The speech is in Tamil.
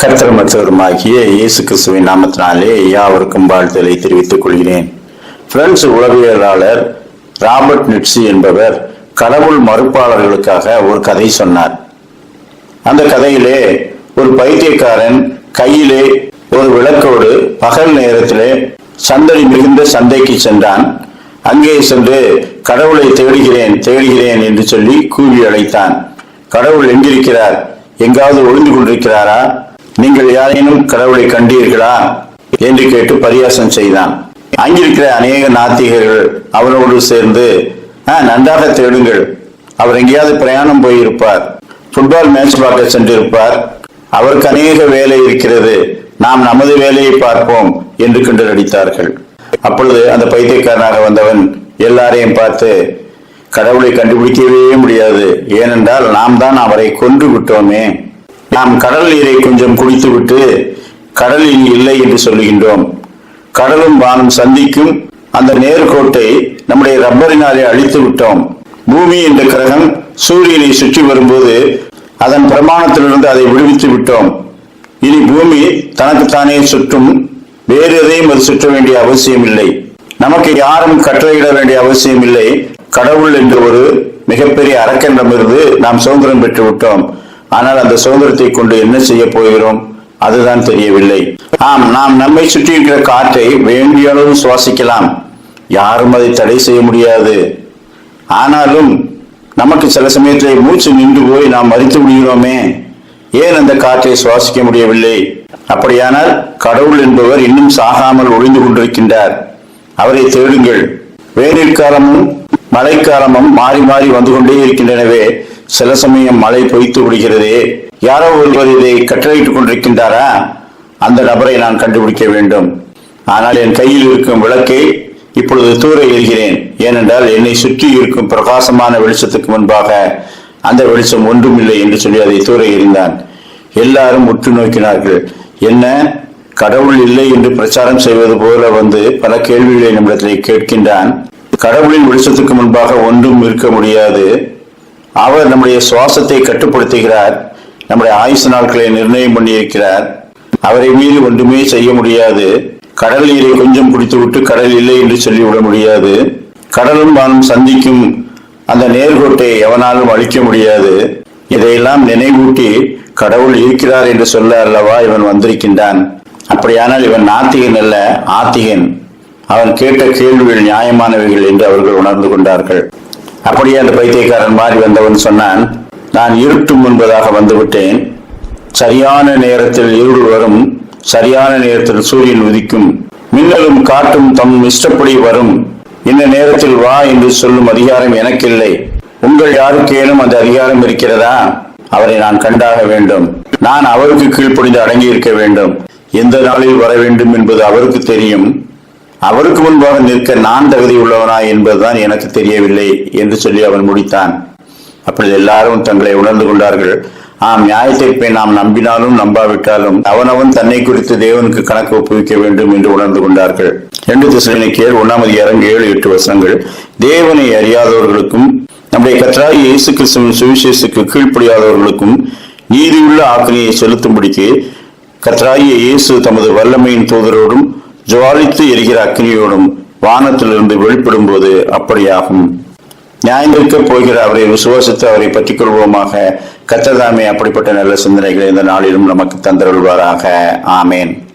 கர்த்தர் மற்றவருமாகிய இயேசு கிறிஸ்துவின் நாமத்தினாலே யாவருக்கும் வாழ்த்தலை தெரிவித்துக் கொள்கிறேன். பிரெஞ்சு உளவியலாளர் ராபர்ட் நிட்ஸி என்பவர் கடவுள் மறுப்பாளர்களுக்காக ஒரு கதை சொன்னார். அந்த கதையிலே ஒரு பைத்தியக்காரன் கையிலே ஒரு விளக்கோடு பகல் நேரத்திலே சந்தடி மிகுந்த சந்தைக்கு சென்றான். அங்கே சென்று கடவுளை தேடுகிறேன் தேடுகிறேன் என்று சொல்லி கூவி அழைத்தான். கடவுள் எங்கிருக்கிறார்? எங்காவது ஒளிந்து கொண்டிருக்கிறாரா? நீங்கள் யாரேனும் கடவுளை கண்டீர்களா? என்று கேட்டு பரியாசம் செய்தான். அங்கிருக்கிற அநேக நாத்திகர்கள் அவனோடு சேர்ந்து "ஆ, நன்றாக தேடுங்கள். அவர் எங்கேயாவது பிரயாணம் போயிருப்பார். ஃபுட்பால் மேட்ச் பார்க்க சென்றிருப்பார். அவருக்கு அநேக வேலை இருக்கிறது. நாம் நமது வேலையை பார்ப்போம் என்று கிண்டலடித்தார்கள். அப்பொழுது அந்த பைத்தியக்காரனாக வந்தவன் எல்லாரையும் பார்த்து கடவுளை கண்டுபிடிக்கவே முடியாது. ஏனென்றால் நாம் தான் அவரை கொன்று விட்டோமே. நாம் கடல் நீரை கொஞ்சம் குடித்துவிட்டு கடலில் இல்லை என்று சொல்லுகின்றோம். கடலும் வானும் சந்திக்கும் அந்த நேர்கோட்டை நம்முடைய ரப்பரினாலே அழித்து விட்டோம் பூமி என்ற கிரகம் சூரியனை சுற்றி வரும்போது அதன் பிரமாணத்திலிருந்து அதை விடுவித்து விட்டோம். இனி பூமி தனக்குத்தானே சுற்றும் வேறு எதையும் அது சுற்ற வேண்டிய அவசியம் இல்லை. நமக்கு யாரும் கட்டளையிட வேண்டிய அவசியம் இல்லை. கடவுள் என்ற ஒரு மிகப்பெரிய அரக்கனிடமிருந்து நாம் சுதந்திரம் பெற்று விட்டோம். ஆனால் அந்த சுதந்திரத்தை கொண்டு என்ன செய்ய போகிறோம்? அதுதான் தெரியவில்லை. ஆம் நாம் நம்மை சுற்றி இருக்கிற காற்றை வேண்டிய அளவு சுவாசிக்கலாம். யாரும் அதை தடை செய்ய முடியாது. ஆனாலும் நமக்கு சில சமயத்தில் மூச்சு நின்று போய் நாம் மறித்து விடுகிறோமே. ஏன் அந்த காற்றை சுவாசிக்க முடியவில்லை? அப்படியானால் கடவுள் என்பவர் இன்னும் சாகாமல் ஒளிந்து கொண்டிருக்கின்றார். அவரை தேடுங்கள். வேநீர் காலமும் மழைக்காலமும் மாறி மாறி வந்து கொண்டே இருக்கின்றனவே சில சமயம் மழை பொய்த்து விடுகிறதே. யாரோ ஒருவர் இதை கட்டளையிட்டுக் கொண்டிருக்கின்றாரா? அந்த நபரை நான் கண்டுபிடிக்க வேண்டும். ஆனால் என் கையில் இருக்கும் விளக்கை இப்பொழுது தூர எறிகிறேன். ஏனென்றால் என்னை சுற்றி இருக்கும் பிரகாசமான வெளிச்சத்துக்கு முன்பாக அந்த வெளிச்சம் ஒன்றும் இல்லை என்று சொல்லி அதை தூர எறிந்தான். எல்லாரும் உற்று நோக்கினார்கள். என்ன? கடவுள் இல்லை என்று பிரச்சாரம் செய்வது போல வந்து பல கேள்விகளை நம்மிடத்திலே கேட்கின்றான். கடவுளின் வெளிச்சத்துக்கு முன்பாக ஒன்றும் இருக்க முடியாது. அவர் நம்முடைய சுவாசத்தை கட்டுப்படுத்துகிறார். நம்முடைய ஆயுசு நாட்களை நிர்ணயம் பண்ணியிருக்கிறார். அவரை மீறி ஒன்றுமே செய்ய முடியாது. கடல் நீரை கொஞ்சம் குடித்துவிட்டு கடல் இல்லை என்று சொல்லிவிட முடியாது. கடலும் வானும் சந்திக்கும் அந்த நேர்கோட்டை எவனாலும் அழிக்க முடியாது. இதையெல்லாம் நினைவூட்டி கடவுள் இருக்கிறார் என்று சொல்ல அல்லவா இவன் வந்திருக்கின்றான். அப்படியானால் இவன் நாத்திகன் அல்ல ஆத்திகன். அவன் கேட்ட கேள்விகள் நியாயமானவைகள் என்று அவர்கள் உணர்ந்து கொண்டார்கள். அப்படியே அந்த பைத்தியக்காரன் மாறி வந்தவன் சொன்னான் நான் இருட்டு முன்பதாக வந்துவிட்டேன். சரியான நேரத்தில் இருள் வரும் சரியான நேரத்தில் சூரியன் உதிக்கும். மின்னலும் காட்டும் தம் இஷ்டப்படி வரும். இந்த நேரத்தில் வா என்று சொல்லும் அதிகாரம் எனக்கில்லை. உங்கள் யாருக்கேனும் அந்த அதிகாரம் இருக்கிறதா? அவரை நான் கண்டாக வேண்டும். நான் அவருக்கு கீழ்ப்படிந்து அடங்கி இருக்க வேண்டும். எந்த நாளில் வர வேண்டும் என்பது அவருக்கு தெரியும். அவருக்கு முன்பாக நிற்க நான் தகுதி உள்ளவனா என்பதுதான் எனக்கு தெரியவில்லை என்று சொல்லி அவன் முடித்தான். அப்பொழுது எல்லாரும் தங்களை உணர்ந்து கொண்டார்கள். ஆம் நியாயத்தீர்ப்பை நாம் நம்பினாலும் நம்பாவிட்டாலும் அவனவன் தன்னை குறித்து தேவனுக்கு கணக்கு ஒப்புவிக்க வேண்டும் என்று உணர்ந்து கொண்டார்கள். ரெண்டு திசையினக்கியர் ஒன்னாமது இறங்கு ஏழு எட்டு வசனங்கள். தேவனை அறியாதவர்களுக்கும் நம்முடைய கற்றாய் இயேசு கிறிஸ்துவின் சுவிசேஷத்துக்கு கீழ்ப்படியாதவர்களுக்கும் நீதியுள்ள ஆக்கினையை செலுத்தும்படிக்கு கற்றாய இயேசு தமது வல்லமையின் தூதரோடும் ஜுவாலித்து எரிகிற அக்னியோடும் வானத்திலிருந்து வெளிப்படும் போது அப்படியாகும். நியாயந்திருக்க போகிற அவரை விசுவாசித்து அவரை பற்றிக் கொள்வோமாக கத்ததாமே அப்படிப்பட்ட நல்ல சிந்தனைகளை இந்த நாளிலும் நமக்கு தந்தருள்வாராக. ஆமேன்.